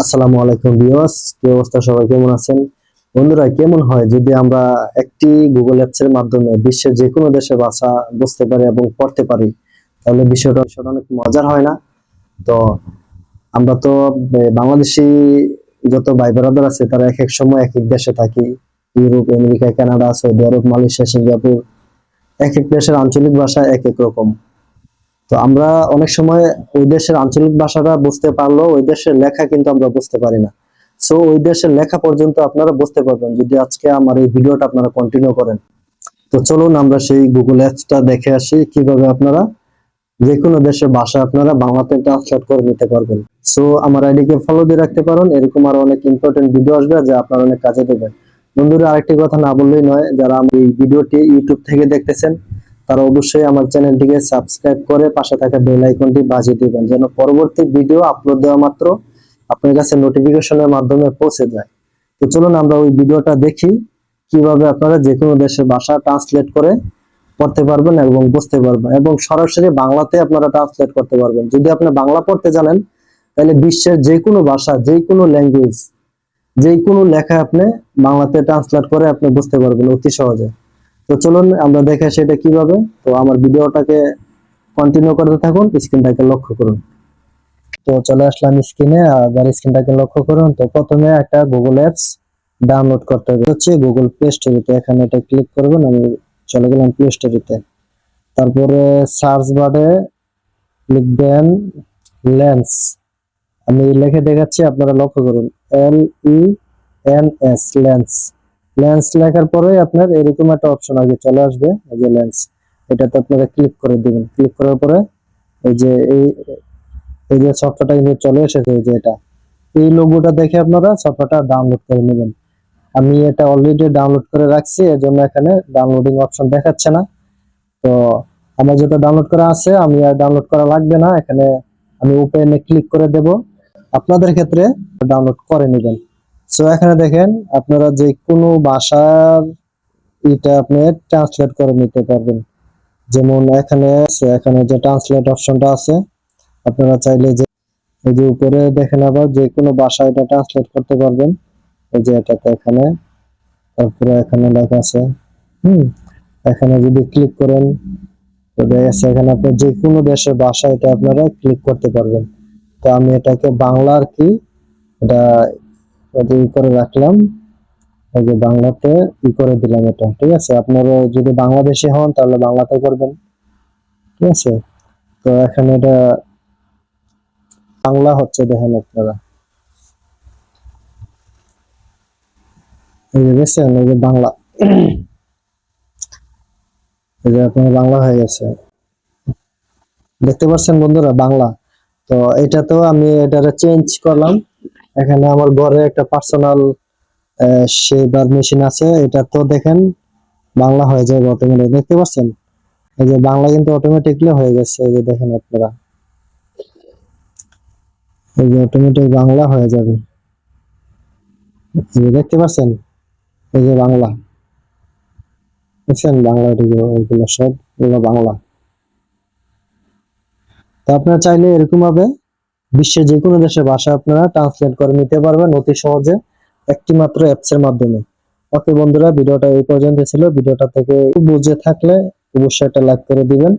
আসসালামু আলাইকুম ভিউয়ার্স, কি অবস্থা? সবাই কেমন আছেন? বন্ধুরা, কেমন হয় যদি আমরা একটি গুগল অ্যাপস এর মাধ্যমে বিশ্বের যে কোনো দেশের ভাষা বুঝতে পারি এবং পড়তে পারি, তাহলে বিষয়টা বিষয়টা অনেক মজার হয় না? তো আমরা তো বাংলাদেশি যত ভাই ব্রাদার আছে, তারা এক এক সময় এক এক দেশে থাকি। Europe, America, Canada, Saudi Arab, Malaysia, Singapore, এক এক দেশের আঞ্চলিক ভাষা এক এক রকম। তো আমরা অনেক সময় ওই দেশের আঞ্চলিক ভাষাটা বুঝতে পারলেও ওই দেশের লেখা কিন্তু আমরা বুঝতে পারি না। সো ওই দেশের লেখা পর্যন্ত আপনারা বুঝতে পারবেন যদি আজকে আমার এই ভিডিওটা আপনারা কন্টিনিউ করেন। তো চলুন আমরা সেই গুগল অ্যাপসটা দেখে আসি, কীভাবে আপনারা যে কোনো দেশের ভাষা আপনারা বাংলাতে ট্রান্সলেট করে নিতে পারবেন। সো আমার আইডিকে ফলো দিয়ে রাখতে পারেন, এরকম আরও অনেক ইম্পর্টেন্ট ভিডিও আসবে, যা আপনার অনেক কাজে দেবে বন্ধুরা, আরেকটি কথা না বললেই নয়, যারা এই ভিডিওটি ইউটিউব থেকে দেখতেছেন তারা অবশ্যই আমার চ্যানেলটিকে সাবস্ক্রাইব করে পাশে থাকা বেল আইকনটি বাজিয়ে দিবেন, যেন পরবর্তী ভিডিও আপলোড দেওয়া মাত্র আপনার কাছে নোটিফিকেশনের মাধ্যমে পৌঁছে যায়। তো চলুন আমরা ওই ভিডিওটা দেখি, কীভাবে আপনারা যে কোনো দেশের ভাষা ট্রান্সলেট করে পড়তে পারবেন এবং বুঝতে পারবেন, এবং সরাসরি বাংলাতে আপনারা ট্রান্সলেট করতে পারবেন। যদি আপনি বাংলা পড়তে জানেন, তাহলে বিশ্বের যে কোনো ভাষা যে কোনো ল্যাঙ্গুয়েজ যে কোনো লেখা আপনি বাংলাতে ট্রান্সলেট করে আপনি বুঝতে পারবেন অতি সহজে। তো চলুন আমরা দেখে সেটা কীভাবে। তো আমার ভিডিওটাকে কন্টিনিউ করতে থাকুন স্ক্রিনটাকে লক্ষ্য করুন। তো চলে আসলাম স্ক্রিনে আবার স্ক্রিনটাকে লক্ষ্য করুন, তো প্রথমে একটা গুগল অ্যাপস ডাউনলোড করতে হবে। হচ্ছে গুগল প্লে স্টোরিতে এখানে এটা ক্লিক করবেন, আমি চলে গেলাম প্লে স্টোরিতে তারপরে সার্চ বারে লিখবেন লেন্স আমি লিখে দেখাচ্ছি, আপনারা লক্ষ্য করুন L E N S lens lens লেখার পরে আপনার এরকম একটা অপশন আগে চলে আসবে। এই যে লেন্স এটাতে আপনারা ক্লিক করে দিবেন। ক্লিক করার পরে এই যে এই এই যে সফটওয়্যারটা কিন্তু চলে এসেছে, এই যে এটা। এই লোগোটা দেখে আপনারা সফটওয়্যারটা ডাউনলোড করে নেবেন। আমি এটা অলরেডি ডাউনলোড করে রাখছি এর জন্য এখানে ডাউনলোডিং অপশন দেখাচ্ছে না। তো আমার যেটা ডাউনলোড করা আছে, আমি আর ডাউনলোড করা লাগবে না। এখানে আমি ওপেনে ক্লিক করে দেব। আপনাদের ক্ষেত্রে ডাউনলোড করে নেবেন। সো এখানে দেখেন আপনারা যে কোনো ভাষার এটা আপনি ট্রান্সলেট করে নিতে পারবেন। যেমন এখানে এখানে যে ট্রান্সলেট অপশনটা আছে, আপনারা চাইলে যে, এই যে উপরে দেখেন আবার যে কোনো ভাষা এটা ট্রান্সলেট করতে পারবেন। এই যে এটাতে এখানে, তারপরে এখানে লেখা আছে, হুম, এখানে যদি ক্লিক করেন, তো দেখা যাচ্ছে এখানে আপনি যে কোনো দেশের ভাষা এটা আপনারা ক্লিক করতে পারবেন। তো আমি এটাকে বাংলা আর কি, এটা ই করে রাখলাম। এই যে বাংলাতে ই করে দিলাম এটা, ঠিক আছে? আপনারা যদি বাংলাদেশি হন তাহলে বাংলাতে করবেন, ঠিক আছে? তো এখানে এটা বাংলা হচ্ছে দেখেন আপনারা। এই যে এই যে বাংলা। এই যে আপনার বাংলা হয়ে গেছে। দেখতে পাচ্ছেন বন্ধুরা, বাংলা। তো এটা তো আমি এটারে চেঞ্জ করলাম। এখানে আমার ঘরে একটা পার্সোনাল শেভার মেশিন আছে। এটা তো দেখেন বাংলা হয়ে যাবে অটোমেটিক দেখতে পাচ্ছেন? এই যে বাংলা কিন্তু অটোমেটিকলি হয়ে গেছে। এই যে দেখেন আপনারা। এই যে অটোমেটিক বাংলা হয়ে যাবে। এই যে দেখতে পাচ্ছেন? এই যে বাংলা। দেখছেন বাংলা এগুলো সব এগুলো বাংলা। তো আপনারা চাইলে এরকম ভাবে বিশ্বের যে কোনো দেশের ভাষা আপনারা ট্রান্সলেট করে নিতে পারবেন অতি সহজে একটি মাত্র অ্যাপস এর মাধ্যমে। ওকে বন্ধুরা, ভিডিওটা এই পর্যন্ত ছিল। ভিডিওটা থেকে বুঝে থাকলে অবশ্যই একটা লাইক করে দিবেন।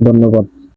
ধন্যবাদ।